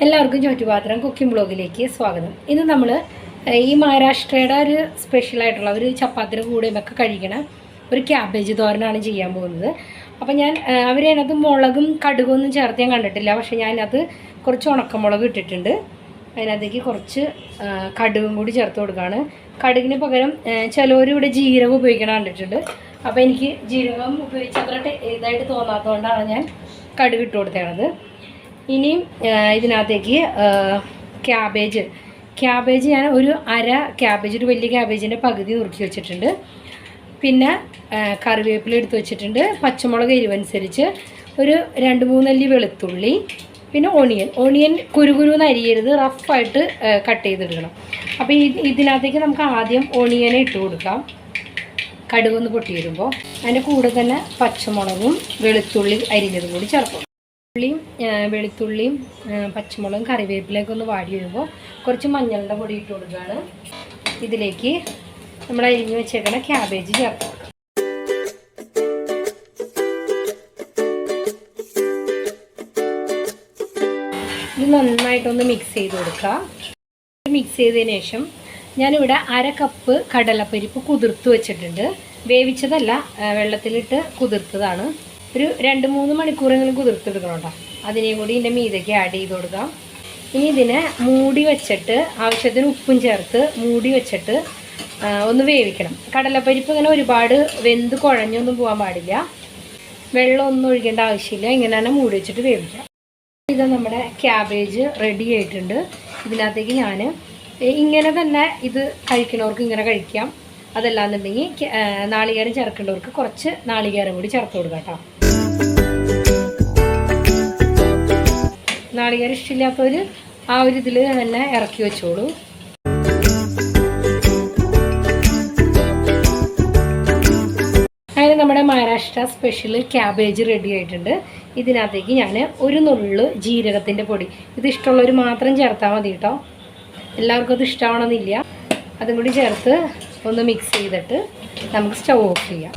എല്ലാവർക്കും ചോറ്റുപാത്രം കുക്കിംഗ് ബ്ലോഗിലേക്ക് സ്വാഗതം. ഇന്ന് നമ്മൾ ഈ മഹാരാഷ്ട്രയുടെ ഒരു സ്പെഷ്യലായിട്ടുള്ള ഒരു ചപ്പാത്തിന്റെ കൂടെയും ഒക്കെ കഴിക്കണ ഒരു ക്യാബേജ് തോരനാണ് ചെയ്യാൻ പോകുന്നത്. അപ്പോൾ ഞാൻ അവർ അതിനകത്ത് മുളകും കടുകും ഒന്നും ചേർത്ത് ഞാൻ കണ്ടിട്ടില്ല. പക്ഷേ ഞാനത് കുറച്ച് ഉണക്കമുളക് ഇട്ടിട്ടുണ്ട്. അതിനകത്തേക്ക് കുറച്ച് കടുകും കൂടി ചേർത്ത് കൊടുക്കുകയാണ് കടുകിന് പകരം ചിലവരിവിടെ ജീരകം ഉപയോഗിക്കണം കണ്ടിട്ടുണ്ട്. അപ്പോൾ എനിക്ക് ജീരകം ഉപയോഗിച്ച് അത്ര ഇതായിട്ട് തോന്നാത്തതുകൊണ്ടാണ് ഞാൻ കടുക് ഇട്ട് കൊടുത്തേണത് ഇനിയും ഇതിനകത്തേക്ക് ക്യാബേജ് ക്യാബേജ് ഞാൻ ഒരു അര ക്യാബേജ് ഒരു വലിയ ക്യാബേജിന്റെ പകുതി നുറുക്കി വെച്ചിട്ടുണ്ട്. പിന്നെ കറിവേപ്പില എടുത്ത് വെച്ചിട്ടുണ്ട്. പച്ചമുളക് എരിവനുസരിച്ച് ഒരു രണ്ട് മൂന്നല്ലി വെളുത്തുള്ളി പിന്നെ ഓണിയൻ ഓണിയൻ കുരുകുരുന്ന് അരിയരുത് റഫായിട്ട് കട്ട് ചെയ്തെടുക്കണം. അപ്പോൾ ഇതിനകത്തേക്ക് നമുക്ക് ആദ്യം ഓണിയനെ ഇട്ട് കൊടുക്കാം. കടുകൊന്ന് പൊട്ടി വരുമ്പോൾ അതിന്റെ കൂടെ തന്നെ പച്ചമുളകും വെളുത്തുള്ളി അരിഞ്ഞതും കൂടി ചേർക്കും. ഉള്ളിയും വെളുത്തുള്ളിയും പച്ചമുളകും കറിവേപ്പിലയൊക്കെ ഒന്ന് വാടി വരുമ്പോൾ കുറച്ച് മഞ്ഞളുടെ പൊടി ഇട്ട് കൊടുക്കുകയാണ്. ഇതിലേക്ക് നമ്മൾ അരിഞ്ഞു വെച്ചേക്കണ ക്യാബേജ് ചേർത്ത് കൊടുക്കാം ഇത് നന്നായിട്ടൊന്ന് മിക്സ് ചെയ്ത് കൊടുക്കുക. മിക്സ് ചെയ്തതിന് ശേഷം ഞാനിവിടെ അര കപ്പ് കടലപ്പരിപ്പ് കുതിർത്ത് വെച്ചിട്ടുണ്ട്. വേവിച്ചതല്ല വെള്ളത്തിലിട്ട് കുതിർത്തതാണ്. ഒരു രണ്ട് മൂന്ന് മണിക്കൂറെങ്കിലും കുതിർത്തെടുക്കണം കേട്ടോ. അതിനെയും കൂടി ഇതിന്റെ മീതയ്ക്ക് ആഡ് ചെയ്ത് കൊടുക്കാം. ഇനി ഇതിനെ മൂടി വെച്ചിട്ട് ആവശ്യത്തിന് ഉപ്പും ചേർത്ത് മൂടി വെച്ചിട്ട് ഒന്ന് വേവിക്കണം. കടലപ്പരിപ്പ് ഇങ്ങനെ ഒരുപാട് വെന്ത് കുഴഞ്ഞൊന്നും പോകാൻ പാടില്ല. വെള്ളം ഒന്നും ഒഴിക്കേണ്ട ആവശ്യമില്ല. ഇങ്ങനെ തന്നെ മൂടി വെച്ചിട്ട് വേവിക്കാം. ഇത് നമ്മുടെ ക്യാബേജ് റെഡി ആയിട്ടുണ്ട്. ഇതിനകത്തേക്ക് ഞാൻ ഇങ്ങനെ തന്നെ ഇത് കഴിക്കുന്നവർക്ക് ഇങ്ങനെ കഴിക്കാം. അതല്ലാന്നുണ്ടെങ്കിൽ നാളികേരം ചേർക്കേണ്ടവർക്ക് കുറച്ച് നാളികേരം കൂടി ചേർത്ത് കൊടുക്കാം കേട്ടോ. നാളികേരം ഇഷ്ടമില്ലാത്തവർ ആ ഒരു ഇതിൽ തന്നെ ഇറക്കി വെച്ചോളൂ. അങ്ങനെ നമ്മുടെ മഹാരാഷ്ട്ര സ്പെഷ്യൽ ക്യാബേജ് റെഡി ആയിട്ടുണ്ട്. ഇതിനകത്തേക്ക് ഞാൻ ഒരു നുള്ളു ജീരകത്തിന്റെ പൊടി. ഇത് ഇഷ്ടമുള്ളവർ മാത്രം ചേർത്താൽ മതി കേട്ടോ. എല്ലാവർക്കും അത് ഇഷ്ടമാവണമെന്നില്ല അതും കൂടി ചേർത്ത് ഒന്ന് മിക്സ് ചെയ്തിട്ട് നമുക്ക് സ്റ്റൗ ഓഫ് ചെയ്യാം.